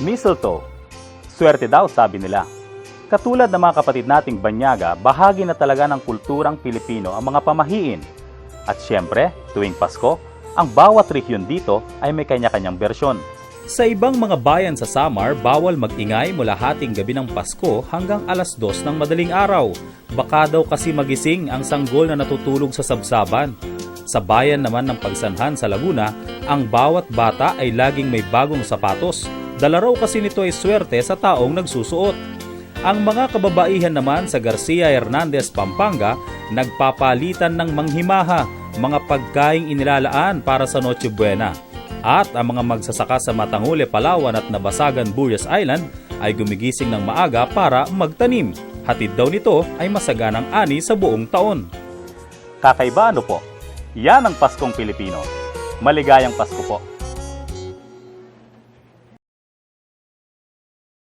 Mistletoe. Swerte daw sabi nila. Katulad ng mga kapatid nating Banyaga, bahagi na talaga ng kulturang Pilipino ang mga pamahiin. At syempre, tuwing Pasko, ang bawat rehiyon dito ay may kanya-kanyang bersyon. Sa ibang mga bayan sa Samar, bawal magingay mula hating gabi ng Pasko hanggang alas dos ng madaling araw. Baka daw kasi magising ang sanggol na natutulog sa sabsaban. Sa bayan naman ng Pagsanhan sa Laguna, ang bawat bata ay laging may bagong sapatos. Dala raw kasi nito ay swerte sa taong nagsusuot. Ang mga kababaihan naman sa Garcia Hernandez, Pampanga, nagpapalitan ng manghimaha, mga pagkaing inilalaan para sa Noche Buena. At ang mga magsasaka sa Matangule, Palawan at Nabasagan, Burias Island ay gumigising ng maaga para magtanim. Hatid daw nito ay masaganang ani sa buong taon. Kakaiba ano po? Yan ang Paskong Pilipino. Maligayang Pasko po.